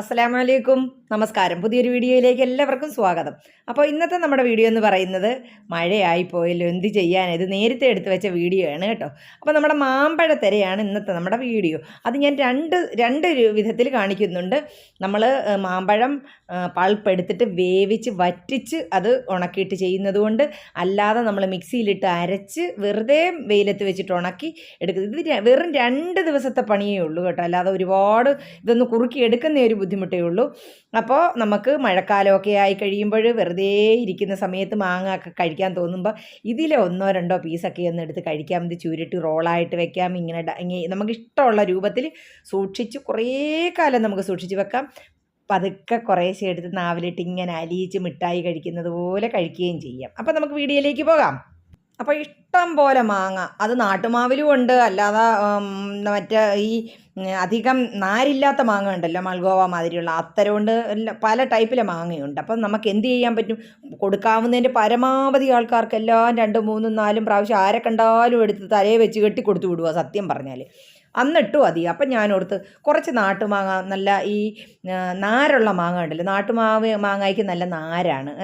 അസ്സലാമലൈക്കും. നമസ്കാരം. പുതിയൊരു വീഡിയോയിലേക്ക് എല്ലാവർക്കും സ്വാഗതം. അപ്പോൾ ഇന്നത്തെ നമ്മുടെ വീഡിയോ എന്ന് പറയുന്നത് മഴയായി പോയല്ലോ എന്ത് ചെയ്യാൻ ഇത് നേരത്തെ എടുത്തു വെച്ച വീഡിയോ ആണ് കേട്ടോ. അപ്പോൾ നമ്മുടെ മാമ്പഴ തിരയാണ് ഇന്നത്തെ നമ്മുടെ വീഡിയോ. അത് ഞാൻ രണ്ട് രണ്ട് വിധത്തിൽ കാണിക്കുന്നുണ്ട്. നമ്മൾ മാമ്പഴം പൾപ്പ് എടുത്തിട്ട് വേവിച്ച് വറ്റിച്ച് അത് ഉണക്കിയിട്ട് ചെയ്യുന്നതുകൊണ്ട് അല്ലാതെ നമ്മൾ മിക്സിയിലിട്ട് അരച്ച് വെറുതെ വെയിലത്ത് വെച്ചിട്ട് ഉണക്കി എടുക്കുന്നത്. ഇത് വെറും രണ്ട് ദിവസത്തെ പണിയേ ഉള്ളൂ കേട്ടോ. അല്ലാതെ ഒരുപാട് ഇതൊന്ന് കുറുക്കി എടുക്കുന്ന ഒരു ബുദ്ധിമുട്ടേ ഉള്ളൂ. അപ്പോൾ നമുക്ക് മഴക്കാലമൊക്കെ ആയി കഴിയുമ്പോൾ വെറുതെ ഇരിക്കുന്ന സമയത്ത് മാങ്ങ ഒക്കെ കഴിക്കാൻ തോന്നുമ്പോൾ ഇതിലെ ഒന്നോ രണ്ടോ പീസൊക്കെ ഒന്ന് എടുത്ത് കഴിക്കാം ഇത് ചുരുട്ടി റോളായിട്ട് വെക്കാം. ഇങ്ങനെ നമുക്ക് ഇഷ്ടമുള്ള രൂപത്തിൽ സൂക്ഷിച്ച് കുറേ കാലം നമുക്ക് സൂക്ഷിച്ച് വെക്കാം. പതുക്കെ കുറേശ്ശെ എടുത്ത് നാവിലിട്ട് ഇങ്ങനെ അലിയിച്ച് മിഠായി കഴിക്കുന്നത് പോലെ കഴിക്കുകയും ചെയ്യാം. അപ്പോൾ നമുക്ക് വീഡിയോയിലേക്ക് പോകാം. അപ്പോൾ ഇഷ്ടം പോലെ മാങ്ങ. അത് നാട്ടുമാവിലും ഉണ്ട്. അല്ലാതെ മറ്റേ ഈ അധികം നാരില്ലാത്ത മാങ്ങ ഉണ്ടല്ലോ മൾഗോവ മാതിരിയുള്ള. അത്തരം കൊണ്ട് പല ടൈപ്പിലെ മാങ്ങയുണ്ട്. അപ്പം നമുക്ക് എന്ത് ചെയ്യാൻ പറ്റും? കൊടുക്കാവുന്നതിന്റെ പരമാവധി ആൾക്കാർക്കെല്ലാം രണ്ടും മൂന്നും നാലും പ്രാവശ്യം ആരെ കണ്ടാലും എടുത്ത് തലയെ വെച്ച് കെട്ടി കൊടുത്തു വിടുക സത്യം പറഞ്ഞാൽ അന്നിട്ടും അതി അപ്പം ഞാനോർത്ത് കുറച്ച് നാട്ടുമാങ്ങ നല്ല ഈ നാരുള്ള മാങ്ങ ഉണ്ടല്ലോ. നാട്ടുമാവ് മാങ്ങയ്ക്ക് നല്ല നാരാണ്.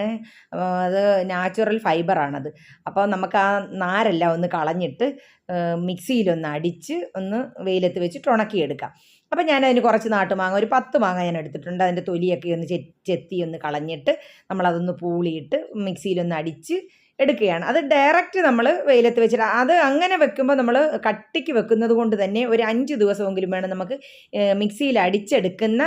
അത് നാച്ചുറൽ ഫൈബറാണത് അപ്പോൾ നമുക്ക് ആ നാരെല്ലാം ഒന്ന് കളഞ്ഞിട്ട് മിക്സിയിലൊന്ന് അടിച്ച് ഒന്ന് വെയിലത്ത് വെച്ചിട്ട് ഉണക്കിയെടുക്കാം അപ്പം ഞാനതിന് കുറച്ച് നാട്ടുമാങ്ങ ഒരു പത്ത് മാങ്ങ ഞാൻ എടുത്തിട്ടുണ്ട്. അതിന്റെ തൊലിയൊക്കെ ഒന്ന് ചെത്തി ഒന്ന് കളഞ്ഞിട്ട് നമ്മളതൊന്ന് പൂളിയിട്ട് മിക്സിയിലൊന്ന് അടിച്ച് എടുക്കുകയാണ്. അത് ഡയറക്റ്റ് നമ്മൾ വെയിലത്ത് വെച്ചിട്ട് അത് അങ്ങനെ വെക്കുമ്പോൾ നമ്മൾ കട്ടിക്ക് വെക്കുന്നത് കൊണ്ട് തന്നെ ഒരു അഞ്ച് ദിവസമെങ്കിലും വേണം നമുക്ക് മിക്സിയിൽ അടിച്ചെടുക്കുന്ന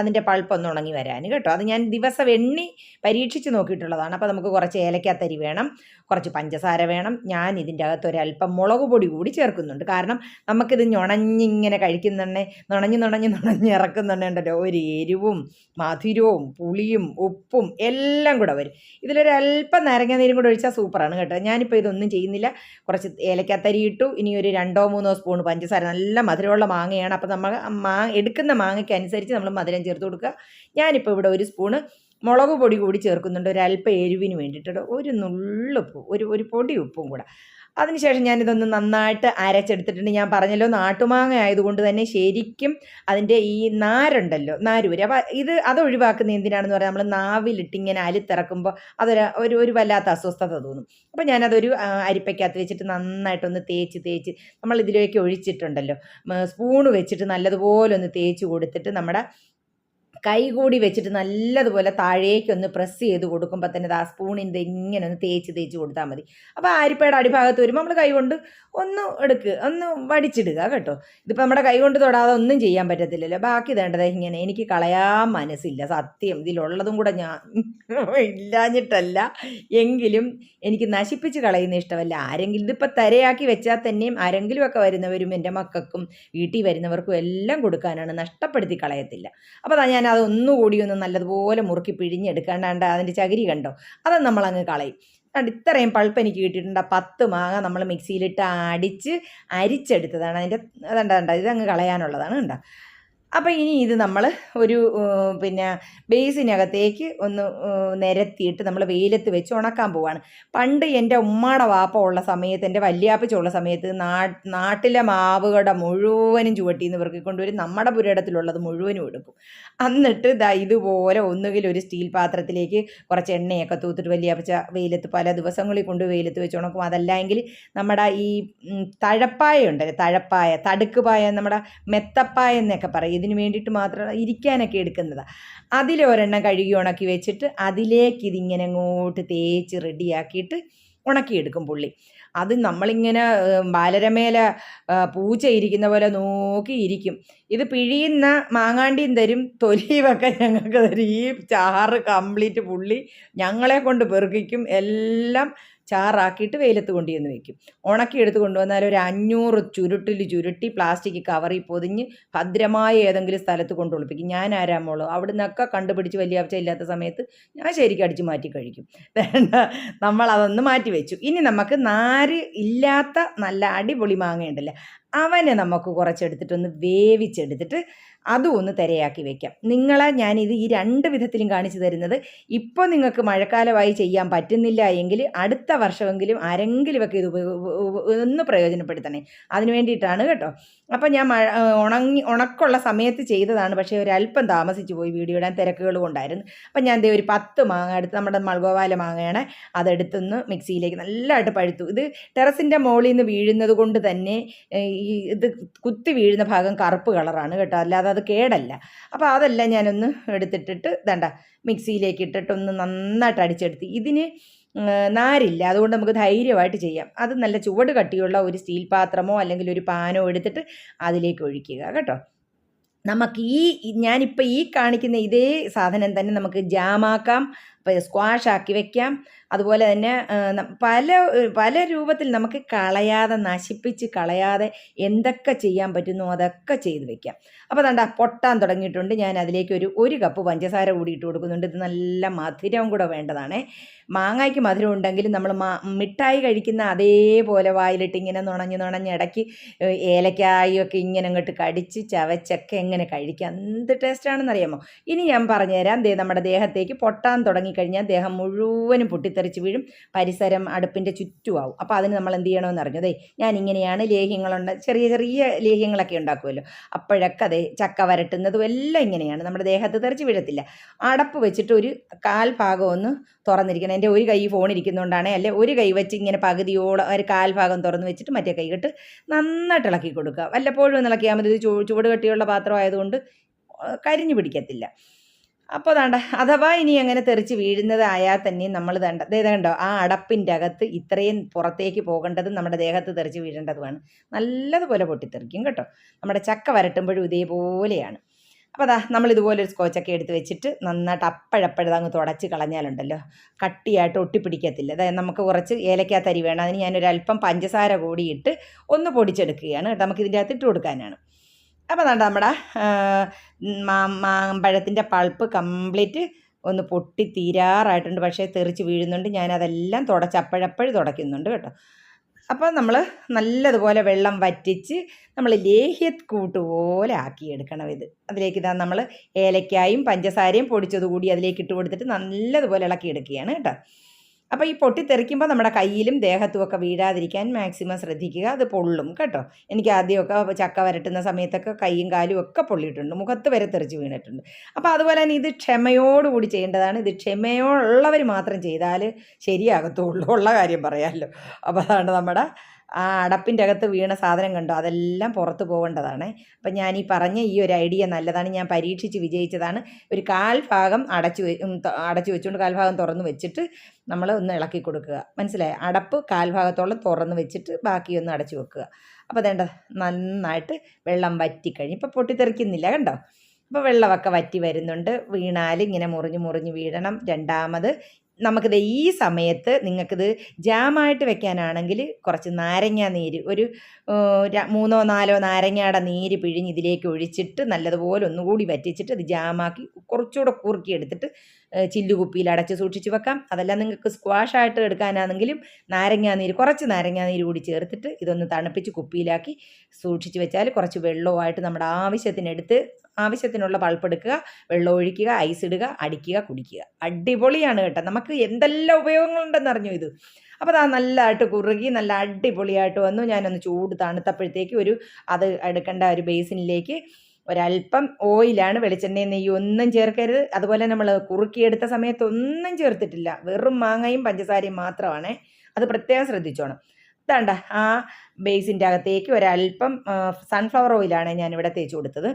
അതിന്റെ പൾപ്പൊന്ന് ഉണങ്ങി വരാൻ കേട്ടോ. അത് ഞാൻ ദിവസം എണ്ണി പരീക്ഷിച്ച് നോക്കിയിട്ടുള്ളതാണ്. അപ്പോൾ നമുക്ക് കുറച്ച് ഏലക്കാത്തരി വേണം കുറച്ച് പഞ്ചസാര വേണം. ഞാൻ ഇതിന്റെ അകത്ത് ഒരല്പം മുളക് പൊടി കൂടി ചേർക്കുന്നുണ്ട്. കാരണം നമുക്കിത് ഞൊണഞ്ഞിങ്ങനെ കഴിക്കുന്നുണ്ടേ നുണഞ്ഞ് നുണഞ്ഞ് നുണഞ്ഞ് ഇറക്കുന്നുണ്ടല്ലോ ഒരു എരിവും മധുരവും പുളിയും ഉപ്പും എല്ലാം കൂടെ വരും. ഇതിലൊരല്പം നാരങ്ങ നീരും കൂടെ ഒഴിച്ചാൽ സൂപ്പറാണ് കേട്ടോ. ഞാനിപ്പോൾ ഇതൊന്നും ചെയ്യുന്നില്ല. കുറച്ച് ഏലക്കാത്തരി ഇട്ടു. ഇനി ഒരു രണ്ടോ മൂന്നോ സ്പൂൺ പഞ്ചസാര. നല്ല മധുരമുള്ള മാങ്ങയാണ്. അപ്പോൾ നമ്മൾ മാ എടുക്കുന്ന മാങ്ങയ്ക്ക് അനുസരിച്ച് നമ്മൾ മധുരം ചേർത്ത് കൊടുക്കുക. ഞാനിപ്പോൾ ഇവിടെ ഒരു സ്പൂണ് മുളക് പൊടി കൂടി ചേർക്കുന്നുണ്ട്. ഒരല്പ എരിവിന് വേണ്ടിയിട്ട് ഒരു നുള്ളുപ്പ് ഒരു ഒരു പൊടി ഉപ്പും കൂടെ. അതിനുശേഷം ഞാനിതൊന്ന് നന്നായിട്ട് അരച്ചെടുത്തിട്ടുണ്ട്. ഞാൻ പറഞ്ഞല്ലോ നാട്ടുമാങ്ങ ആയതുകൊണ്ട് തന്നെ ശരിക്കും അതിന്റെ ഈ നാരുണ്ടല്ലോ നാരൂര്. അപ്പോൾ ഇത് അത് ഒഴിവാക്കുന്ന എന്തിനാണെന്ന് പറഞ്ഞാൽ നമ്മൾ നാവിലിട്ട് ഇങ്ങനെ അലിത്തിറക്കുമ്പോൾ അതൊരു ഒരു ഒരു വല്ലാത്ത അസ്വസ്ഥത തോന്നും. അപ്പോൾ ഞാനതൊരു അരിപ്പയ്ക്കകത്ത് വെച്ചിട്ട് നന്നായിട്ടൊന്ന് തേച്ച് തേച്ച് നമ്മൾ ഇതിലേക്ക് ഒഴിച്ചിട്ടുണ്ടല്ലോ. സ്പൂണ് വെച്ചിട്ട് നല്ലതുപോലെ ഒന്ന് തേച്ച് കൊടുത്തിട്ട് നമ്മുടെ കൈ കൂടി വെച്ചിട്ട് നല്ലതുപോലെ താഴേക്കൊന്ന് പ്രസ് ചെയ്ത് കൊടുക്കുമ്പോൾ തന്നെ ആ സ്പൂണിന്റെ ഇങ്ങനെ ഒന്ന് തേച്ച് തേച്ച് കൊടുത്താൽ മതി. അപ്പോൾ ആരിപ്പയുടെ അടിഭാഗത്ത് വരുമ്പോൾ നമ്മൾ കൈ കൊണ്ട് ഒന്ന് എടുക്കുക ഒന്ന് വടിച്ചിടുക കേട്ടോ. ഇതിപ്പോൾ നമ്മുടെ കൈ കൊണ്ട് തൊടാതെ ഒന്നും ചെയ്യാൻ പറ്റത്തില്ലല്ലോ. ബാക്കി വേണ്ടത് ഇങ്ങനെ എനിക്ക് കളയാൻ മനസ്സില്ല. സത്യം ഇതിലുള്ളതും കൂടെ ഞാൻ ഇല്ലാഞ്ഞിട്ടല്ല. എങ്കിലും എനിക്ക് നശിപ്പിച്ച് കളയുന്ന ഇഷ്ടമല്ല. ആരെങ്കിലും ഇതിപ്പോൾ തരയാക്കി വെച്ചാൽ തന്നെയും ആരെങ്കിലും ഒക്കെ വരുന്നവരും എന്റെ മക്കൾക്കും വീട്ടിൽ വരുന്നവർക്കും എല്ലാം കൊടുക്കാനാണ്. നഷ്ടപ്പെടുത്തി കളയത്തില്ല. അപ്പോൾ ഞാൻ അത് ഒന്നുകൂടി ഒന്ന് നല്ലതുപോലെ മുറുക്കി പിഴിഞ്ഞെടുക്കാണ്ടാണ്ട് അതിന്റെ ചകിരി കണ്ടോ? അത് നമ്മളങ്ങ് കളയും. കണ്ട് ഇത്രയും പൾപ്പ് എനിക്ക് കിട്ടിയിട്ടുണ്ട്. ആ പത്ത് മാങ്ങ നമ്മൾ മിക്സിയിലിട്ട് അടിച്ച് അരിച്ചെടുത്തതാണ്. അതിന്റെ അതണ്ട ഇതങ്ങ് കളയാനുള്ളതാണ് കണ്ടോ? അപ്പോൾ ഇനി ഇത് നമ്മൾ ഒരു പിന്നെ ബേസിനകത്തേക്ക് ഒന്ന് നിരത്തിയിട്ട് നമ്മൾ വെയിലത്ത് വെച്ച് ഉണക്കാൻ പോവാണ്. പണ്ട് എന്റെ ഉമ്മാടെ വാപ്പ ഉള്ള സമയത്ത് എന്റെ വല്യാപ്പച്ചുള്ള സമയത്ത് നാട്ടിലെ മാവുകളുടെ മുഴുവനും ചുവട്ടിൽ നിന്ന് ഇവർക്ക് കൊണ്ടുവരും നമ്മുടെ പുരയിടത്തിലുള്ളത് മുഴുവനും എടുക്കും. എന്നിട്ട് ദാ ഇതുപോലെ ഒന്നുകിൽ ഒരു സ്റ്റീൽ പാത്രത്തിലേക്ക് കുറച്ച് എണ്ണയൊക്കെ തൂത്തിട്ട് വല്യാപ്പച്ച വെയിലത്ത് പല ദിവസങ്ങളിൽ കൊണ്ട് വെയിലത്ത് വെച്ച് ഉണക്കും. അതല്ലെങ്കിൽ നമ്മുടെ ഈ തഴപ്പായ ഉണ്ടല്ലേ തഴപ്പായ തടുക്കുപായ നമ്മുടെ മെത്തപ്പായ എന്നൊക്കെ പറയും. ഇതിന് വേണ്ടിയിട്ട് മാത്രം ഇരിക്കാനൊക്കെ എടുക്കുന്നതാണ് അതിലൊരെണ്ണം കഴുകി ഉണക്കി വെച്ചിട്ട് അതിലേക്ക് ഇതിങ്ങനെ അങ്ങോട്ട് തേച്ച് റെഡിയാക്കിയിട്ട് ഉണക്കിയെടുക്കും പുള്ളി. അത് നമ്മളിങ്ങനെ ബാലരമേല പൂച്ച ഇരിക്കുന്ന പോലെ നോക്കി ഇരിക്കും. ഇത് പിഴിയുന്ന മാങ്ങാണ്ടിയും തരും തൊലിയുമൊക്കെ ഞങ്ങൾക്ക് തരും. ഈ ചാറ് കംപ്ലീറ്റ് പുള്ളി ഞങ്ങളെ കൊണ്ട് പെറുക്കിക്കും. എല്ലാം ചാറാക്കിയിട്ട് വെയിലത്ത് കൊണ്ടുവന്ന് വെക്കും. ഉണക്കി എടുത്ത് കൊണ്ടുവന്നാൽ ഒരു അഞ്ഞൂറ് ചുരുട്ടിൽ ചുരുട്ടി പ്ലാസ്റ്റിക് കവറിൽ പൊതിഞ്ഞ് ഭദ്രമായ ഏതെങ്കിലും സ്ഥലത്ത് കൊണ്ട് ഒളിപ്പിക്കും ഞാൻ ആരാമോളൂ അവിടെ നിന്നൊക്കെ കണ്ടുപിടിച്ച് വലിയ ആവശ്യം ഇല്ലാത്ത സമയത്ത് ഞാൻ ശരിക്കും അടിച്ച് മാറ്റി കഴിക്കും. വേണ്ട. നമ്മൾ അതൊന്ന് മാറ്റി വെച്ചു. ഇനി നമുക്ക് നാര് ഇല്ലാത്ത നല്ല അടിപൊളി മാങ്ങയുണ്ടല്ലോ? അവനെ നമുക്ക് കുറച്ചെടുത്തിട്ടൊന്ന് വേവിച്ചെടുത്തിട്ട് അതും ഒന്ന് തിരയാക്കി വെക്കാം. നിങ്ങളെ ഞാനിത് ഈ രണ്ട് വിധത്തിലും കാണിച്ചു തരുന്നത്. ഇപ്പോൾ നിങ്ങൾക്ക് മഴക്കാലമായി ചെയ്യാൻ പറ്റുന്നില്ല എങ്കിൽ അടുത്ത വർഷമെങ്കിലും ആരെങ്കിലുമൊക്കെ ഇത് ഒന്ന് പ്രയോജനപ്പെടുത്തണേ. അതിന് വേണ്ടിയിട്ടാണ് കേട്ടോ. അപ്പം ഞാൻ മഴ ഉണങ്ങി ഉണക്കുള്ള സമയത്ത് ചെയ്തതാണ്. പക്ഷേ ഒരല്പം താമസിച്ചു പോയി വീഡിയോ ഇടാൻ തിരക്കുകൾ കൊണ്ടായിരുന്നു. അപ്പം ഞാൻ ദേ ഒരു പത്ത് മാങ്ങ എടുത്ത് നമ്മുടെ മൾഗോവാല മാങ്ങയാണ് അതെടുത്തൊന്ന് മിക്സിയിലേക്ക് നല്ലതായിട്ട് പഴുത്തു. ഇത് ടെറസിന്റെ മുകളിൽ നിന്ന് വീഴുന്നത് കൊണ്ട് തന്നെ ഈ ഇത് കുത്തി വീഴുന്ന ഭാഗം കറുപ്പ് കളറാണ് കേട്ടോ. അല്ലാതെ അത് കേടല്ല. അപ്പോൾ അതെല്ലാം ഞാനൊന്ന് എടുത്തിട്ടിട്ട് വേണ്ട മിക്സിയിലേക്ക് ഇട്ടിട്ടൊന്ന് നന്നായിട്ട് അടിച്ചെടുത്ത്. ഇതിന് നാരില്ല. അതുകൊണ്ട് നമുക്ക് ധൈര്യമായിട്ട് ചെയ്യാം. അത് നല്ല ചുവട് കട്ടിയുള്ള ഒരു സ്റ്റീൽ പാത്രമോ അല്ലെങ്കിൽ ഒരു പാനോ എടുത്തിട്ട് അതിലേക്ക് ഒഴിക്കുക കേട്ടോ. നമുക്ക് ഈ ഞാനിപ്പോൾ ഈ കാണിക്കുന്ന ഇതേ സാധനം തന്നെ നമുക്ക് ജാമാക്കാം സ്ക്വാഷ് ആക്കി വെക്കാം. അതുപോലെ തന്നെ പല പല രൂപത്തിൽ നമുക്ക് കളയാതെ നശിപ്പിച്ച് കളയാതെ എന്തൊക്കെ ചെയ്യാൻ പറ്റുന്നോ അതൊക്കെ ചെയ്ത് വെക്കാം. അപ്പോൾ ദണ്ട പൊട്ടാൻ തുടങ്ങിയിട്ടുണ്ട്. ഞാൻ അതിലേക്ക് ഒരു ഒരു കപ്പ് പഞ്ചസാര കൂടി ഇട്ട് കൊടുക്കുന്നുണ്ട്. ഇത് നല്ല മധുരവും കൂടെ വേണ്ടതാണേ. മാങ്ങയ്ക്ക് മധുരം ഉണ്ടെങ്കിലും നമ്മൾ മാ മിഠായി കഴിക്കുന്ന അതേപോലെ വായിലിട്ട് ഇങ്ങനെ നുണഞ്ഞ് നുണഞ്ഞ് ഇടയ്ക്ക് ഏലക്കായൊക്കെ ഇങ്ങനെ അങ്ങോട്ട് കടിച്ച് ചവച്ചൊക്കെ എങ്ങനെ കഴിക്കാം. എന്ത് ടേസ്റ്റാണെന്നറിയാമോ ഇനി ഞാൻ പറഞ്ഞുതരാം. ദേ നമ്മുടെ ദേഹത്തേക്ക് പൊട്ടാൻ തുടങ്ങിക്കഴിഞ്ഞാൽ ദേഹം മുഴുവനും പൊട്ടിത്തെറിച്ച് വീഴും. പരിസരം അടുപ്പിന്റെ ചുറ്റുമാവും അപ്പോൾ അതിന് നമ്മൾ എന്ത് ചെയ്യണമെന്ന് അറിഞ്ഞു. ദേ ഞാൻ ഇങ്ങനെയാണ് ലേഹ്യങ്ങളുണ്ട് ചെറിയ ചെറിയ ലേഹ്യങ്ങളൊക്കെ ഉണ്ടാക്കുമല്ലോ. അപ്പോഴൊക്കെ അതെ ചക്ക വരട്ടുന്നതും എല്ലാം ഇങ്ങനെയാണ്. നമ്മുടെ ദേഹത്ത് തെറിച്ച് വീഴത്തില്ല. അടപ്പ് വെച്ചിട്ട് ഒരു കാൽ ഭാഗം ഒന്ന് തുറന്നിരിക്കണം. എന്റെ ഒരു കൈ ഫോൺ ഇരിക്കുന്നതുകൊണ്ടാണ് അല്ലെ? ഒരു കൈ വെച്ച് ഇങ്ങനെ പകുതിയോളം ഒരു കാൽ ഭാഗം തുറന്ന് വെച്ചിട്ട് മറ്റേ കൈ കെട്ട് നന്നായിട്ട് ഇളക്കി കൊടുക്കുക. വല്ലപ്പോഴും ഒന്ന് ഇളക്കിയാൽ മതി. ഇത് ചൂ ചുവട് കട്ടിയുള്ള പാത്രം ആയതുകൊണ്ട് കരിഞ്ഞു പിടിക്കത്തില്ല. അപ്പോൾ തണ്ട അഥവാ ഇനി അങ്ങനെ തെറിച്ച് വീഴുന്നതായാൽ തന്നെ നമ്മൾ തണ്ട ദേ കണ്ടോ ആ അടപ്പിന്റെ അകത്ത് ഇത്രയും പുറത്തേക്ക് പോകേണ്ടതും നമ്മുടെ ദേഹത്ത് തെറിച്ച് വീഴേണ്ടതുമാണ്. നല്ലതുപോലെ പൊട്ടിത്തെറിക്കും കേട്ടോ. നമ്മുടെ ചക്ക വരട്ടുമ്പോഴും ഇതേപോലെയാണ്. അപ്പോൾ അതാ നമ്മൾ ഇതുപോലെ ഒരു സ്കോച്ചൊക്കെ എടുത്ത് വെച്ചിട്ട് നന്നായിട്ട് അപ്പഴപ്പഴത് അങ്ങ് തുടച്ച് കളഞ്ഞാലുണ്ടല്ലോ. കട്ടിയായിട്ട് ഒട്ടിപ്പിടിക്കത്തില്ല. അതായത് നമുക്ക് കുറച്ച് ഏലക്കാത്തരി വേണം. അതിന് ഞാനൊരല്പം പഞ്ചസാര കൂടിയിട്ട് ഒന്ന് പൊടിച്ചെടുക്കുകയാണ് കേട്ടോ. നമുക്ക് ഇതിന്റെ അകത്ത് ഇട്ട് കൊടുക്കാനാണ്. അപ്പോൾ അതാണ്ട് നമ്മുടെ മാമ്പഴത്തിന്റെ പൾപ്പ് കംപ്ലീറ്റ് ഒന്ന് പൊട്ടി തീരാറായിട്ടുണ്ട്. പക്ഷേ തെറിച്ച് വീഴുന്നുണ്ട്. ഞാനതെല്ലാം തുടച്ച് അപ്പോഴപ്പോഴും തുടയ്ക്കുന്നുണ്ട് കേട്ടോ. അപ്പോൾ നമ്മൾ നല്ലതുപോലെ വെള്ളം വറ്റിച്ച് നമ്മൾ ലേഹ്യത് കൂട്ട് പോലെ ആക്കിയെടുക്കണം ഇത്. അതിലേക്ക് ഇതാ നമ്മൾ ഏലക്കായും പഞ്ചസാരയും പൊടിച്ചത് കൂടി അതിലേക്ക് ഇട്ട് കൊടുത്തിട്ട് നല്ലതുപോലെ ഇളക്കിയെടുക്കുകയാണ് കേട്ടോ. അപ്പോൾ ഈ പൊട്ടിത്തെറിക്കുമ്പോൾ നമ്മുടെ കയ്യിലും ദേഹത്തും ഒക്കെ വീഴാതിരിക്കാൻ മാക്സിമം ശ്രദ്ധിക്കുക. അത് പൊള്ളും കേട്ടോ. എനിക്ക് ആദ്യമൊക്കെ ചക്ക വരട്ടുന്ന സമയത്തൊക്കെ കൈയും കാലും ഒക്കെ പൊള്ളിയിട്ടുണ്ട്. മുഖത്ത് വരെ തെറിച്ച് വീണിട്ടുണ്ട്. അപ്പോൾ അതുപോലെ തന്നെ ഇത് ക്ഷമയോടുകൂടി ചെയ്യേണ്ടതാണ്. ഇത് ക്ഷമയുള്ളവർ മാത്രം ചെയ്താൽ ശരിയാകത്തുള്ളൂ. ഉള്ള കാര്യം പറയാമല്ലോ അപ്പോൾ അതാണ് നമ്മുടെ ആ അടപ്പിന്റെ അകത്ത് വീണ സാധനം കണ്ടോ? അതെല്ലാം പുറത്ത് പോകേണ്ടതാണ്. അപ്പം ഞാൻ ഈ പറഞ്ഞ ഈ ഒരു ഐഡിയ നല്ലതാണ്. ഞാൻ പരീക്ഷിച്ച് വിജയിച്ചതാണ്. ഒരു കാൽ ഭാഗം അടച്ചു അടച്ചു വെച്ചുകൊണ്ട് കാൽഭാഗം തുറന്ന് വെച്ചിട്ട് നമ്മൾ ഒന്ന് ഇളക്കി കൊടുക്കുക. മനസ്സിലായി? അടപ്പ് കാൽഭാഗത്തോളം തുറന്ന് വെച്ചിട്ട് ബാക്കി ഒന്ന് അടച്ചു വെക്കുക. അപ്പോൾ അതേണ്ട നന്നായിട്ട് വെള്ളം വറ്റിക്കഴിഞ്ഞ്. ഇപ്പോൾ പൊട്ടിത്തെറിക്കുന്നില്ല കണ്ടോ? അപ്പോൾ വെള്ളമൊക്കെ വറ്റി വരുന്നുണ്ട്. വീണാൽ ഇങ്ങനെ മുറിഞ്ഞ് മുറിഞ്ഞ് വീഴണം. രണ്ടാമത് നമുക്കിത് ഈ സമയത്ത് നിങ്ങൾക്കിത് ജാമായിട്ട് വെക്കാനാണെങ്കിൽ കുറച്ച് നാരങ്ങ നീര് ഒരു മൂന്നോ നാലോ നാരങ്ങയുടെ നീര് പിഴിഞ്ഞ് ഇതിലേക്ക് ഒഴിച്ചിട്ട് നല്ലതുപോലെ ഒന്നുകൂടി വറ്റിച്ചിട്ട് അത് ജാമാക്കി കുറച്ചുകൂടെ കുറുക്കി എടുത്തിട്ട് ചില്ലുകുപ്പിയിൽ അടച്ച് സൂക്ഷിച്ച് വെക്കാം. അതല്ല നിങ്ങൾക്ക് സ്ക്വാഷായിട്ട് എടുക്കാനാണെങ്കിലും നാരങ്ങാ നീര് കുറച്ച് നാരങ്ങാ നീര് കൂടി ചേർത്തിട്ട് ഇതൊന്ന് തണുപ്പിച്ച് കുപ്പിയിലാക്കി സൂക്ഷിച്ച് വെച്ചാൽ കുറച്ച് വെള്ളവുമായിട്ട് നമ്മുടെ ആവശ്യത്തിനെടുത്ത് ആവശ്യത്തിനുള്ള പൾപ്പ് എടുക്കുക വെള്ളം ഒഴിക്കുക ഐസ് ഇടുക അടിക്കുക കുടിക്കുക. അടിപൊളിയാണ് കേട്ടോ. നമുക്ക് എന്തെല്ലാം ഉപയോഗങ്ങളുണ്ടെന്ന് അറിഞ്ഞു ഇത്? അപ്പോൾ അത് നല്ലതായിട്ട് കുറുകി നല്ല അടിപൊളിയായിട്ട് വന്നു. ഞാനൊന്ന് ചൂട് തണുത്തപ്പോഴത്തേക്ക് ഒരു അത് എടുക്കേണ്ട ഒരു ബേസിനിലേക്ക് ഒരല്പം ഓയിലാണ് വെളിച്ചെണ്ണയും നെയ്യും ഒന്നും ചേർക്കരുത്. അതുപോലെ നമ്മൾ കുറുക്കിയെടുത്ത സമയത്ത് ഒന്നും ചേർത്തിട്ടില്ല. വെറും മാങ്ങയും പഞ്ചസാരയും മാത്രമാണ്. അത് പ്രത്യേകം ശ്രദ്ധിച്ചോണം. ഇതാണ്ട ആ ബേസിന്റെ അകത്തേക്ക് ഒരല്പം സൺഫ്ലവർ ഓയിലാണ് ഞാനിവിടെ തേച്ച് കൊടുത്തത്.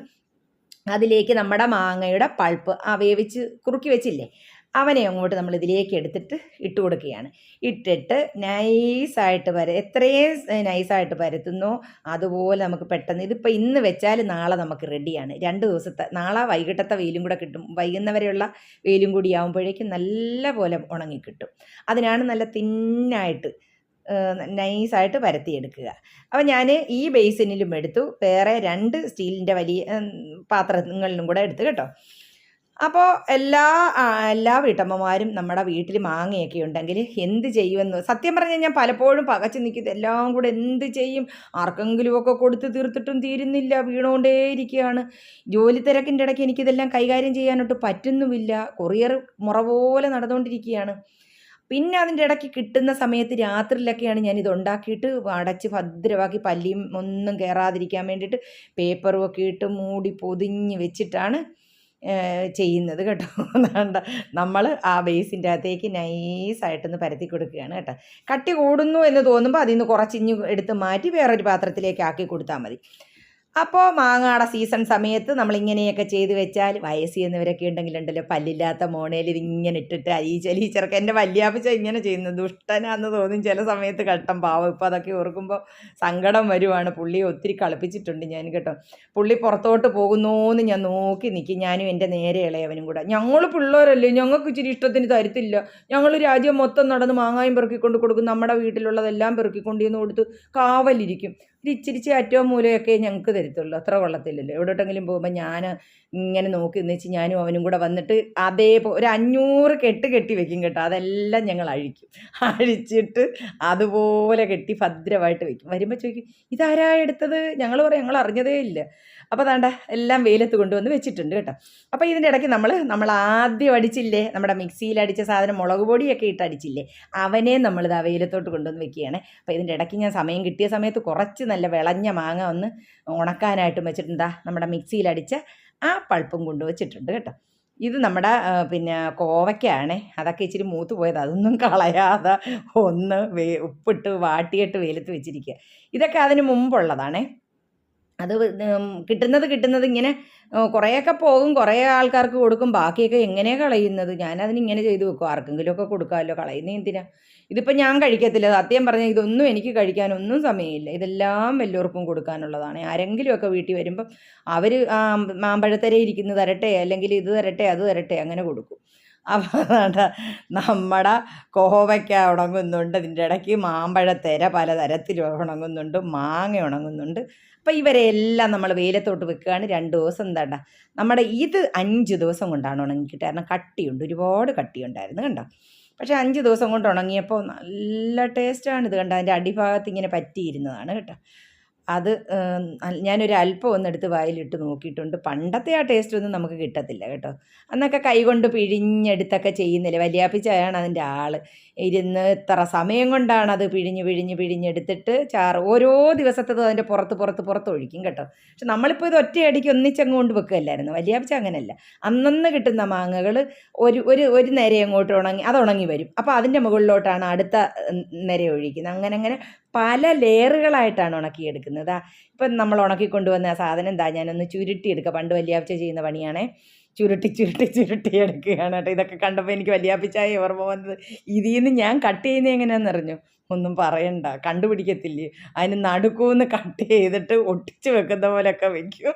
അതിലേക്ക് നമ്മുടെ മാങ്ങയുടെ പൾപ്പ് ആ വേവിച്ച് കുറുക്കി വെച്ചില്ലേ അവനെ അങ്ങോട്ട് നമ്മൾ ഇതിലേക്ക് എടുത്തിട്ട് ഇട്ട് കൊടുക്കുകയാണ്. ഇട്ടിട്ട് നൈസായിട്ട് വര എത്രയും നൈസായിട്ട് പരത്തുന്നോ. അതുപോലെ നമുക്ക് പെട്ടെന്ന് ഇതിപ്പോൾ ഇന്ന് വെച്ചാൽ നാളെ നമുക്ക് റെഡിയാണ്. രണ്ട് ദിവസത്തെ നാളെ വൈകിട്ടത്തെ വെയിലും കൂടെ കിട്ടും. വൈകുന്നവരെയുള്ള വെയിലും കൂടി ആകുമ്പോഴേക്കും നല്ല പോലെ ഉണങ്ങി കിട്ടും അതിനാണ് നല്ല തിന്നായിട്ട് നൈസായിട്ട് പരത്തിയെടുക്കുക. അപ്പോൾ ഞാൻ ഈ ബേസിനിലും എടുത്തു. വേറെ രണ്ട് സ്റ്റീലിന്റെ വലിയ പാത്രങ്ങളിലും കൂടെ എടുത്തു കേട്ടോ. അപ്പോൾ എല്ലാ എല്ലാ വീട്ടമ്മമാരും നമ്മുടെ വീട്ടിൽ മാങ്ങയൊക്കെ ഉണ്ടെങ്കിൽ എന്ത് ചെയ്യുമെന്ന് സത്യം പറഞ്ഞാൽ ഞാൻ പലപ്പോഴും പകച്ചു നിൽക്കുന്നത് എല്ലാം കൂടെ എന്ത് ചെയ്യും? ആർക്കെങ്കിലുമൊക്കെ കൊടുത്ത് തീർത്തിട്ടും തീരുന്നില്ല. വീണുകൊണ്ടേയിരിക്കുകയാണ് ജോലി തിരക്കിന്റെ ഇടയ്ക്ക് എനിക്കിതെല്ലാം കൈകാര്യം ചെയ്യാനൊട്ട് പറ്റുന്നുമില്ല. കൊറിയർ മുറ പോലെ നടന്നുകൊണ്ടിരിക്കുകയാണ് പിന്നെ അതിന്റെ ഇടയ്ക്ക് കിട്ടുന്ന സമയത്ത് രാത്രിയിലൊക്കെയാണ് ഞാൻ ഇത് ഉണ്ടാക്കിയിട്ട് അടച്ച് ഭദ്രമാക്കി പല്ലിയും ഒന്നും കയറാതിരിക്കാൻ വേണ്ടിയിട്ട് പേപ്പറും ഒക്കെ ഇട്ട് മൂടി പൊതിഞ്ഞ് വെച്ചിട്ടാണ് ചെയ്യുന്നത് കേട്ടോ. അതുകൊണ്ട് നമ്മൾ ആ ബേസിന്റെ അകത്തേക്ക് നൈസായിട്ടൊന്ന് പരത്തി കൊടുക്കുകയാണ് കേട്ടോ. കട്ടി കൂടുന്നു എന്ന് തോന്നുമ്പോൾ അതിൽ നിന്ന് കുറച്ചിഞ്ഞ് എടുത്ത് മാറ്റി വേറൊരു പാത്രത്തിലേക്ക് ആക്കി കൊടുത്താൽ മതി. അപ്പോൾ മാങ്ങാട സീസൺ സമയത്ത് നമ്മൾ ഇങ്ങനെയൊക്കെ ചെയ്ത് വെച്ചാൽ വയസ്സ് ചെയ്യുന്നവരൊക്കെ ഉണ്ടെങ്കിലുണ്ടല്ലോ പല്ലില്ലാത്ത മോണയിൽ ഇതിങ്ങനെ ഇട്ടിട്ട് അരീച്ചലി അലീച്ചറൊക്കെ എന്റെ വല്യാപ്പിച്ച ഇങ്ങനെ ചെയ്യുന്നു. ദുഷ്ടനാന്ന് തോന്നും ചില സമയത്ത് കട്ടം പാവം ഇപ്പോൾ അതൊക്കെ ഓർക്കുമ്പോൾ സങ്കടം വരുവാണ്. പുള്ളി ഒത്തിരി കളിപ്പിച്ചിട്ടുണ്ട് ഞാൻ കേട്ടോ. പുള്ളി പുറത്തോട്ട് പോകുന്നോന്ന് ഞാൻ നോക്കി നിൽക്കും ഞാനും എന്റെ നേരെ ഇളയവനും കൂടെ. ഞങ്ങൾ പിള്ളേരല്ലേ? ഞങ്ങൾക്ക് ഇച്ചിരി ഇഷ്ടത്തിന് തരത്തില്ല. ഞങ്ങൾ രാജ്യം മൊത്തം നടന്ന് മാങ്ങായും പെറുക്കിക്കൊണ്ട് കൊടുക്കും. നമ്മുടെ വീട്ടിലുള്ളതെല്ലാം പെറുക്കിക്കൊണ്ട് കൊടുത്ത് കാവലിരിക്കും. ഒരു ഇച്ചിരി ചാറ്റോ മൂലയൊക്കെ ഞങ്ങൾക്ക് തരത്തുള്ളൂ. അത്ര കൊള്ളത്തില്ലല്ലോ. എവിടോട്ടെങ്കിലും പോകുമ്പോൾ ഞാൻ ഇങ്ങനെ നോക്കി നിന്നിച്ച് ഞാനും അവനും കൂടെ വന്നിട്ട് അതേപോലെ ഒരു അഞ്ഞൂറ് കെട്ട് കെട്ടി വെക്കും കേട്ടോ. അതെല്ലാം ഞങ്ങൾ അഴിക്കും. അഴിച്ചിട്ട് അതുപോലെ കെട്ടി ഭദ്രമായിട്ട് വെക്കും. വരുമ്പോൾ ചോദിക്കും ഇതാരാ എടുത്തത്? ഞങ്ങൾ പറയും ഞങ്ങൾ അറിഞ്ഞതേ ഇല്ല. അപ്പോൾ അതാണ്ട എല്ലാം വെയിലത്ത് കൊണ്ടുവന്ന് വെച്ചിട്ടുണ്ട് കേട്ടോ. അപ്പോൾ ഇതിന്റെ ഇടയ്ക്ക് നമ്മൾ നമ്മൾ ആദ്യം അടിച്ചില്ലേ നമ്മുടെ മിക്സിയിൽ അടിച്ച സാധനം മുളക് പൊടിയൊക്കെ ഇട്ട് അടിച്ചില്ലേ അവനെ നമ്മളിത് ആ വെയിലത്തോട്ട് കൊണ്ടുവന്ന് വെക്കുകയാണ്. അപ്പോൾ ഇതിന്റെ ഇടയ്ക്ക് ഞാൻ സമയം കിട്ടിയ സമയത്ത് കുറച്ച് നല്ല വിളഞ്ഞ മാങ്ങ ഒന്ന് ഉണക്കാനായിട്ടും വെച്ചിട്ടുണ്ടാ. നമ്മുടെ മിക്സിയിൽ അടിച്ച ആ പൾപ്പും കൊണ്ടുവച്ചിട്ടുണ്ട് കേട്ടോ. ഇത് നമ്മുടെ പിന്നെ കോവയ്ക്കാണ്. അതൊക്കെ ഇച്ചിരി മൂത്ത് പോയത്. അതൊന്നും കളയാതെ ഒന്ന് വേ ഉപ്പിട്ട് വാട്ടിയിട്ട് വെയിലത്ത് വെച്ചിരിക്കുക. ഇതൊക്കെ അതിന് മുമ്പുള്ളതാണേ. അത് കിട്ടുന്നത് കിട്ടുന്നത് ഇങ്ങനെ കുറേയൊക്കെ പോകും കുറേ ആൾക്കാർക്ക് കൊടുക്കും ബാക്കിയൊക്കെ എങ്ങനെയാണ് കളയുന്നത്? ഞാനതിന് ഇങ്ങനെ ചെയ്തു വെക്കും. ആർക്കെങ്കിലുമൊക്കെ കൊടുക്കാമല്ലോ. കളയുന്ന എന്തിനാ? ഇതിപ്പോൾ ഞാൻ കഴിക്കത്തില്ല. സത്യം പറഞ്ഞാൽ ഇതൊന്നും എനിക്ക് കഴിക്കാനൊന്നും സമയമില്ല. ഇതെല്ലാം എല്ലാവർക്കും കൊടുക്കാനുള്ളതാണ്. ആരെങ്കിലുമൊക്കെ വീട്ടിൽ വരുമ്പം അവർ മാമ്പഴത്തരെ ഇരിക്കുന്നു തരട്ടെ അല്ലെങ്കിൽ ഇത് തരട്ടെ അത് തരട്ടെ അങ്ങനെ കൊടുക്കും. അപ്പോൾ നമ്മുടെ കോവയ്ക്ക ഉണങ്ങുന്നുണ്ട് ഇതിന്റെ ഇടയ്ക്ക് മാമ്പഴത്തേര പലതരത്തിൽ ഉണങ്ങുന്നുണ്ട് മാങ്ങ ഉണങ്ങുന്നുണ്ട്. അപ്പോൾ ഇവരെല്ലാം നമ്മൾ വെയിലത്തോട്ട് വെക്കുകയാണ് രണ്ട് ദിവസം എന്താണ്ട. നമ്മുടെ ഇത് അഞ്ച് ദിവസം കൊണ്ടാണ് ഉണങ്ങിക്കിട്ട്. കാരണം കട്ടിയുണ്ട് ഒരുപാട് കട്ടിയുണ്ടായിരുന്നു കണ്ടോ? പക്ഷേ അഞ്ച് ദിവസം കൊണ്ട് ഉണങ്ങിയപ്പോൾ നല്ല ടേസ്റ്റാണ് ഇത് കണ്ടോ? അതിന്റെ അടിഭാഗത്ത് ഇങ്ങനെ പറ്റിയിരുന്നതാണ് കേട്ടോ. അത് ഞാനൊരു അല്പം ഒന്നെടുത്ത് വായിലിട്ട് നോക്കിയിട്ടുണ്ട്. പണ്ടത്തെ ആ ടേസ്റ്റ് ഒന്നും നമുക്ക് കിട്ടത്തില്ല കേട്ടോ. അന്നൊക്കെ കൈകൊണ്ട് പിഴിഞ്ഞെടുത്തൊക്കെ ചെയ്യുന്നില്ലേ? വലിയാപ്പിച്ചായാണ് അതിന്റെ ആൾ ഇരുന്ന് ഇത്ര സമയം കൊണ്ടാണ് അത് പിഴിഞ്ഞ് പിഴിഞ്ഞ് പിഴിഞ്ഞെടുത്തിട്ട് ചാറ് ഓരോ ദിവസത്തതും അതിന്റെ പുറത്ത് പുറത്ത് പുറത്ത് ഒഴിക്കും കേട്ടോ. പക്ഷെ നമ്മളിപ്പോൾ ഇത് ഒറ്റയടിക്ക് ഒന്നിച്ചങ്ങ് കൊണ്ട് വെക്കുകയല്ലായിരുന്നു. വലിയാപ്പിച്ച അങ്ങനെയല്ല. അന്നന്ന് കിട്ടുന്ന മാങ്ങകൾ ഒരു ഒരു ഒരു നേരെ അങ്ങോട്ട് ഉണങ്ങി അത് ഉണങ്ങി വരും. അപ്പോൾ അതിന്റെ മുകളിലോട്ടാണ് അടുത്ത നിര ഒഴിക്കുന്നത്. അങ്ങനെ അങ്ങനെ പല ലെയറുകളായിട്ടാണ് ഉണക്കിയെടുക്കുന്നത്. ഇപ്പം നമ്മൾ ഉണക്കിക്കൊണ്ടുവന്ന ആ സാധനം എന്താ ഞാനൊന്ന് ചുരുട്ടിയെടുക്കുക പണ്ട് വലിയാപ്പിച്ച ചെയ്യുന്ന പണിയാണേ. ചുരുട്ടി ചുരുട്ടി ചുരുട്ടി എടുക്കുകയാണ് കേട്ടോ. ഇതൊക്കെ കണ്ടപ്പോൾ എനിക്ക് വലിയാപ്പിച്ചായി ഓർമ്മ വന്നത്. ഇതിൽ നിന്ന് ഞാൻ കട്ട് ചെയ്യുന്നത് എങ്ങനെയാണെന്ന് അറിഞ്ഞു? ഒന്നും പറയണ്ട. കണ്ടുപിടിക്കത്തില്ലേ? അതിന് നടുക്കൂന്ന് കട്ട് ചെയ്തിട്ട് ഒട്ടിച്ച് വെക്കുന്ന പോലെയൊക്കെ വെക്കും.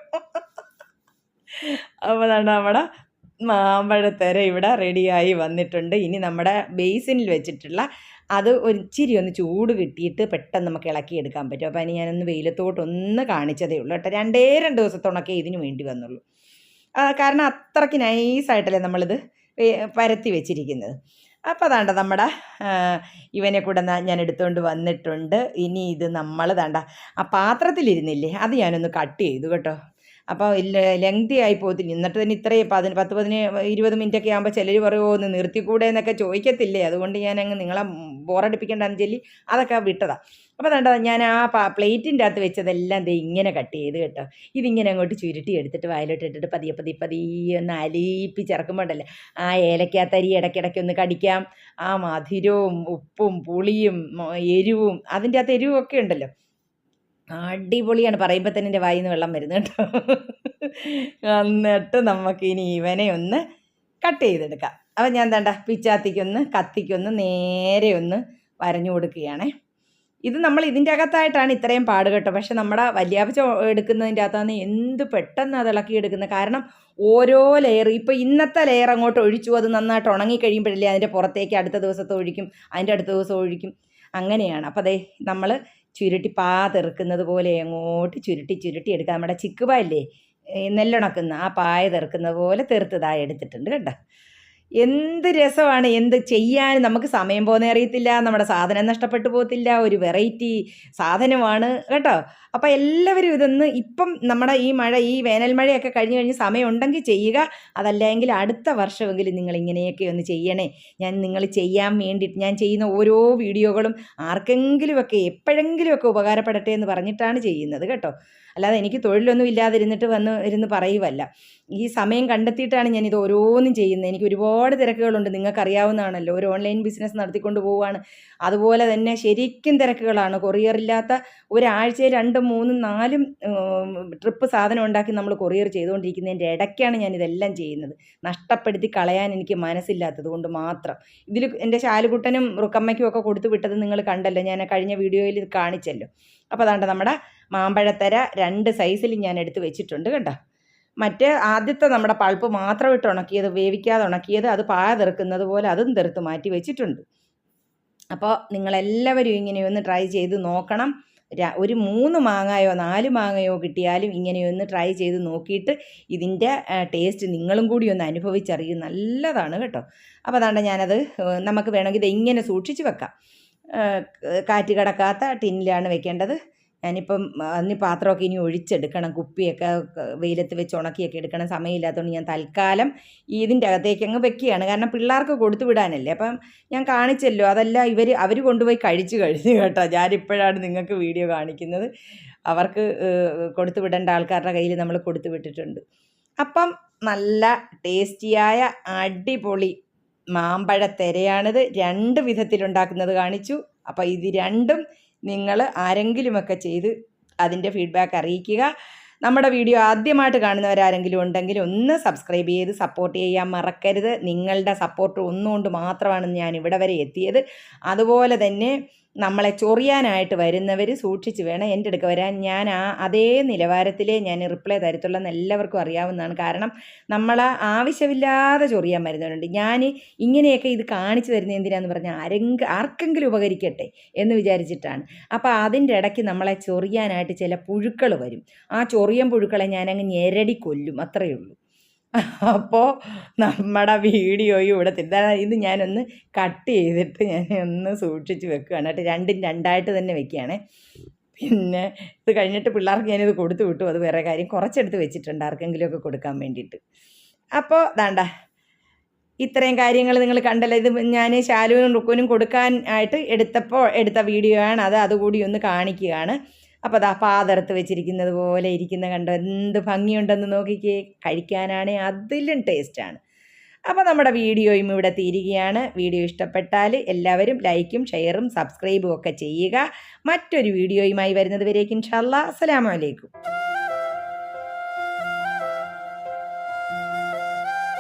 അപ്പോൾ അതാണ് നമ്മുടെ മാമ്പഴത്തര ഇവിടെ റെഡിയായി വന്നിട്ടുണ്ട്. ഇനി നമ്മുടെ ബേസിനിൽ വെച്ചിട്ടുള്ള അത് ഒരിച്ചിരി ഒന്ന് ചൂട് കിട്ടിയിട്ട് പെട്ടെന്ന് നമുക്ക് ഇളക്കിയെടുക്കാൻ പറ്റും. അപ്പോൾ അതിന് ഞാനൊന്ന് വെയിലത്തോട്ടൊന്ന് കാണിച്ചതേ ഉള്ളൂ കേട്ടോ. രണ്ടേ രണ്ട് ദിവസത്തോണൊക്കെ ഇതിന് വേണ്ടി വന്നുള്ളൂ. കാരണം അത്രയ്ക്ക് നൈസായിട്ടല്ലേ നമ്മളിത് പരത്തി വെച്ചിരിക്കുന്നത്. അപ്പോൾ അതാണ്ട നമ്മുടെ ഇവനെ കൂടെ ഞാൻ എടുത്തുകൊണ്ട് വന്നിട്ടുണ്ട്. ഇനി ഇത് നമ്മൾ താണ്ട ആ പാത്രത്തിലിരുന്നില്ലേ അത് ഞാനൊന്ന് കട്ട് ചെയ്തു കേട്ടോ. അപ്പോൾ ലെങ്തി ആയി പോകത്തില്ല. എന്നിട്ട് തന്നെ ഇത്രയും പതിന് പത്ത് പതിന് ഇരുപത് മിനിറ്റ് ഒക്കെ ആകുമ്പോൾ ചിലർ പറയുമോ ഒന്ന് നിർത്തിക്കൂടെ എന്നൊക്കെ ചോദിക്കത്തില്ലേ? അതുകൊണ്ട് ഞാൻ അങ്ങ് നിങ്ങളെ ബോറടിപ്പിക്കേണ്ടെന്ന് ചൊല്ലി അതൊക്കെ വിട്ടതാ. അപ്പോൾ കണ്ടോ ഞാൻ ആ പ്ലേറ്റിന്റെ അകത്ത് വെച്ചതെല്ലാം ദേ ഇങ്ങനെ കട്ട് ചെയ്ത് കേട്ടോ. ഇതിങ്ങനെ അങ്ങോട്ട് ചുരുട്ടി എടുത്തിട്ട് വയലോട്ട് ഇട്ടിട്ട് പതിയെ പതിയെ പതിയെ ഒന്ന് അലിയിപ്പിച്ചിറക്കുമ്പോണ്ടല്ലേ ആ ഏലക്കാത്തരി ഇടയ്ക്കിടയ്ക്ക് ഒന്ന് കടിക്കാം. ആ മധുരവും ഉപ്പും പുളിയും എരിവും അതിന്റെ അകത്ത് എരിവും ഒക്കെ ഉണ്ടല്ലോ. അടിപൊളിയാണ്. പറയുമ്പോൾ തന്നെ എന്റെ വായിന്ന് വെള്ളം വരുന്നു കേട്ടോ. എന്നിട്ട് നമുക്ക് ഇനി ഇവനെ ഒന്ന് കട്ട് ചെയ്തെടുക്കാം. അപ്പം ഞാൻ എന്താണ്ട പിച്ചാത്തിക്കൊന്ന് കത്തിക്കൊന്ന് നേരെ ഒന്ന് വരഞ്ഞു കൊടുക്കുകയാണേ. ഇത് നമ്മൾ ഇതിന്റെ അകത്തായിട്ടാണ് ഇത്രയും പാട് കേട്ടോ. പക്ഷെ നമ്മുടെ വല്യാപ്പച്ച എടുക്കുന്നതിന്റെ അകത്താണ് എന്ത് പെട്ടെന്ന് അത് ഇളക്കി എടുക്കുന്നത് കാരണം ഓരോ ലെയർ ഇപ്പോൾ ഇന്നത്തെ ലെയർ അങ്ങോട്ട് ഒഴിച്ചു അത് നന്നായിട്ട് ഉണങ്ങി കഴിയുമ്പോഴല്ലേ അതിന്റെ പുറത്തേക്ക് അടുത്ത ദിവസത്തെ ഒഴിക്കും അതിന്റെ അടുത്ത ദിവസം ഒഴിക്കും. അങ്ങനെയാണ്. അപ്പോൾ അതെ നമ്മൾ ചുരുട്ടി പാ തെറുക്കുന്നത് പോലെ അങ്ങോട്ട് ചുരുട്ടി ചുരുട്ടി എടുക്കുക. നമ്മുടെ ചിക്കുപായില്ലേ ഇല്ലേ നെല്ലുണക്കുന്ന ആ പായ തെറുക്കുന്നത് പോലെ തെറുത്തതായി എടുത്തിട്ടുണ്ട് കേട്ടോ എന്ത് രസമാണ് എന്ത് ചെയ്യാൻ നമുക്ക് സമയം പോകുന്ന അറിയത്തില്ല നമ്മുടെ സാധനം നഷ്ടപ്പെട്ടു പോകത്തില്ല ഒരു വെറൈറ്റി സാധനമാണ് കേട്ടോ? അപ്പോൾ എല്ലാവരും ഇതൊന്ന് ഇപ്പം നമ്മുടെ ഈ മഴ ഈ വേനൽ മഴയൊക്കെ കഴിഞ്ഞ് കഴിഞ്ഞ് സമയം ഉണ്ടെങ്കിൽ ചെയ്യുക. അതല്ലെങ്കിൽ അടുത്ത വർഷമെങ്കിലും നിങ്ങൾ ഇങ്ങനെയൊക്കെ ഒന്ന് ചെയ്യണേ. ഞാൻ നിങ്ങൾ ചെയ്യാൻ വേണ്ടിയിട്ട് ഞാൻ ചെയ്യുന്ന ഓരോ വീഡിയോകളും ആർക്കെങ്കിലുമൊക്കെ എപ്പോഴെങ്കിലുമൊക്കെ ഉപകാരപ്പെടട്ടെ എന്ന് പറഞ്ഞിട്ടാണ് ചെയ്യുന്നത് കേട്ടോ? അല്ലാതെ എനിക്ക് തൊഴിലൊന്നും ഇല്ലാതിരുന്നിട്ട് വന്ന് ഇരുന്ന് പറയുമല്ല ഈ സമയം കണ്ടെത്തിയിട്ടാണ് ഞാൻ ഇത് ഓരോന്നും ചെയ്യുന്നത്. എനിക്ക് ഒരുപാട് തിരക്കുകളുണ്ട്. നിങ്ങൾക്കറിയാവുന്നതാണല്ലോ. ഒരു ഓൺലൈൻ ബിസിനസ് നടത്തിക്കൊണ്ട് പോവുകയാണ്. അതുപോലെ തന്നെ ശരിക്കും തിരക്കുകളാണ്. കൊറിയർ കൊറിയറില്ലാത്ത ഒരാഴ്ചയിൽ രണ്ടും മൂന്നും നാലും ട്രിപ്പ് സാധനം ഉണ്ടാക്കി നമ്മൾ കൊറിയർ ചെയ്തുകൊണ്ടിരിക്കുന്നതിന്റെ ഇടയ്ക്കാണ് ഞാൻ ഇതെല്ലാം ചെയ്യുന്നത്. നഷ്ടപ്പെടുത്തി കളയാൻ എനിക്ക് മനസ്സില്ലാത്തത് കൊണ്ട് മാത്രം. ഇതിൽ എന്റെ ശാലുകുട്ടനും റുക്കമ്മയ്ക്കും ഒക്കെ കൊടുത്തു വിട്ടത് നിങ്ങൾ കണ്ടല്ലോ. ഞാൻ കഴിഞ്ഞ വീഡിയോയിൽ കാണിച്ചല്ലോ. അപ്പോൾ അതാണ്ട് നമ്മുടെ മാമ്പഴത്തര രണ്ട് സൈസിൽ ഞാൻ എടുത്ത് വെച്ചിട്ടുണ്ട് കേട്ടോ മറ്റേ ആദ്യത്തെ നമ്മുടെ പൾപ്പ് മാത്രം ഇട്ട് ഉണക്കിയത് വേവിക്കാതെ ഉണക്കിയത് അത് പായ തെറുക്കുന്നത് പോലെ അതും തെറുത്ത് മാറ്റി വെച്ചിട്ടുണ്ട്. അപ്പോൾ നിങ്ങളെല്ലാവരും ഇങ്ങനെയൊന്ന് ട്രൈ ചെയ്ത് നോക്കണം. ഒരു മൂന്ന് മാങ്ങയോ നാല് മാങ്ങയോ കിട്ടിയാലും ഇങ്ങനെയൊന്ന് ട്രൈ ചെയ്ത് നോക്കിയിട്ട് ഇതിന്റെ ടേസ്റ്റ് നിങ്ങളും കൂടി ഒന്ന് അനുഭവിച്ചറിയും നല്ലതാണ് കേട്ടോ. അപ്പോൾ അതാണ്ട് ഞാനത് നമുക്ക് വേണമെങ്കിൽ ഇത് ഇങ്ങനെ സൂക്ഷിച്ച് വെക്കാം. കാറ്റ് കിടക്കാത്ത ടിന്നിലാണ് വെക്കേണ്ടത്. ഞാനിപ്പം അന്ന് പാത്രമൊക്കെ ഇനി ഒഴിച്ചെടുക്കണം കുപ്പിയൊക്കെ വെയിലത്ത് വെച്ച് ഉണക്കിയൊക്കെ എടുക്കണം സമയമില്ലാത്തതുകൊണ്ട് ഞാൻ തൽക്കാലം ഇതിന്റെ അകത്തേക്ക് അങ്ങ് വെക്കുകയാണ്. കാരണം പിള്ളേർക്ക് കൊടുത്തു വിടാനല്ലേ. അപ്പം ഞാൻ കാണിച്ചല്ലോ അതെല്ലാം ഇവർ അവർ കൊണ്ടുപോയി കഴിച്ചു കഴിഞ്ഞു കേട്ടോ. ഞാനിപ്പോഴാണ് നിങ്ങൾക്ക് വീഡിയോ കാണിക്കുന്നത്. അവർക്ക് കൊടുത്തു വിടേണ്ട ആൾക്കാരുടെ കയ്യിൽ നമ്മൾ കൊടുത്തു വിട്ടിട്ടുണ്ട്. അപ്പം നല്ല ടേസ്റ്റിയായ അടിപൊളി മാമ്പഴത്തെരയാണിത് രണ്ട് വിധത്തിലുണ്ടാക്കുന്നത് കാണിച്ചു. അപ്പോൾ ഇത് രണ്ടും നിങ്ങൾ ആരെങ്കിലുമൊക്കെ ചെയ്ത് അതിന്റെ ഫീഡ്ബാക്ക് അറിയിക്കുക. നമ്മുടെ വീഡിയോ ആദ്യമായിട്ട് കാണുന്നവരാരെങ്കിലും ഉണ്ടെങ്കിൽ ഒന്ന് സബ്സ്ക്രൈബ് ചെയ്ത് സപ്പോർട്ട് ചെയ്യാൻ മറക്കരുത്. നിങ്ങളുടെ സപ്പോർട്ട് ഒന്നുകൊണ്ട് മാത്രമാണ് ഞാൻ ഇവിടെ വരെ എത്തിയത്. അതുപോലെ തന്നെ നമ്മളെ ചൊറിയാനായിട്ട് വരുന്നവർ സൂക്ഷിച്ച് വേണം എന്റെ അടുക്ക വരാൻ. ഞാൻ ആ അതേ നിലവാരത്തിലേ ഞാൻ റിപ്ലൈ തരത്തുള്ളൂ എല്ലാവർക്കും അറിയാവുന്നതാണ്. കാരണം നമ്മൾ ആവശ്യമില്ലാതെ ചൊറിയാൻ വരുന്നവരുണ്ട്. ഞാൻ ഇങ്ങനെയൊക്കെ ഇത് കാണിച്ചു തരുന്നത് എന്തിനാന്ന് പറഞ്ഞാൽ ആരെങ്കിലും ആർക്കെങ്കിലും ഉപകരിക്കട്ടെ എന്ന് വിചാരിച്ചിട്ടാണ്. അപ്പോൾ അതിന്റെ ഇടയ്ക്ക് നമ്മളെ ചൊറിയാനായിട്ട് ചില പുഴുക്കൾ വരും. ആ ചൊറിയൻ പുഴുക്കളെ ഞാനങ്ങ് ഞെരടി കൊല്ലും. അത്രയേ ഉള്ളൂ. അപ്പോൾ നമ്മുടെ വീഡിയോയും ഇവിടെ തിരുത്താ ഇത് ഞാനൊന്ന് കട്ട് ചെയ്തിട്ട് ഞാൻ ഒന്ന് സൂക്ഷിച്ച് വെക്കുകയാണ് കേട്ടോ. രണ്ടും രണ്ടായിട്ട് തന്നെ വെക്കുകയാണ്. പിന്നെ ഇത് കഴിഞ്ഞിട്ട് പിള്ളേർക്ക് ഞാനിത് കൊടുത്തു വിട്ടു. അത് വേറെ കാര്യം. കുറച്ചെടുത്ത് വെച്ചിട്ടുണ്ട് ആർക്കെങ്കിലുമൊക്കെ കൊടുക്കാൻ വേണ്ടിയിട്ട്. അപ്പോൾ ദാണ്ട ഇത്രയും കാര്യങ്ങൾ നിങ്ങൾ കണ്ടല്ലോ. ഇത് ഞാൻ ശാലുവിനും റുക്കുവിനും കൊടുക്കാൻ ആയിട്ട് എടുത്തപ്പോൾ എടുത്ത വീഡിയോ ആണ് അത് അതുകൂടി ഒന്ന് കാണിക്കുകയാണ്. അപ്പോൾ അതാ പാതെടുത്ത് വെച്ചിരിക്കുന്നത് പോലെ ഇരിക്കുന്ന കണ്ടോ? എന്ത് ഭംഗിയുണ്ടെന്ന് നോക്കിക്കേ. കഴിക്കാനാണേ അതിലും ടേസ്റ്റാണ് അപ്പോൾ നമ്മുടെ വീഡിയോയും ഇവിടെ തീരുകയാണ്. വീഡിയോ ഇഷ്ടപ്പെട്ടാൽ എല്ലാവരും ലൈക്കും ഷെയറും സബ്സ്ക്രൈബും ഒക്കെ ചെയ്യുക. മറ്റൊരു വീഡിയോയുമായി വരുന്നത് വരേക്കും ഷല്ല അസ്സലാമലൈക്കും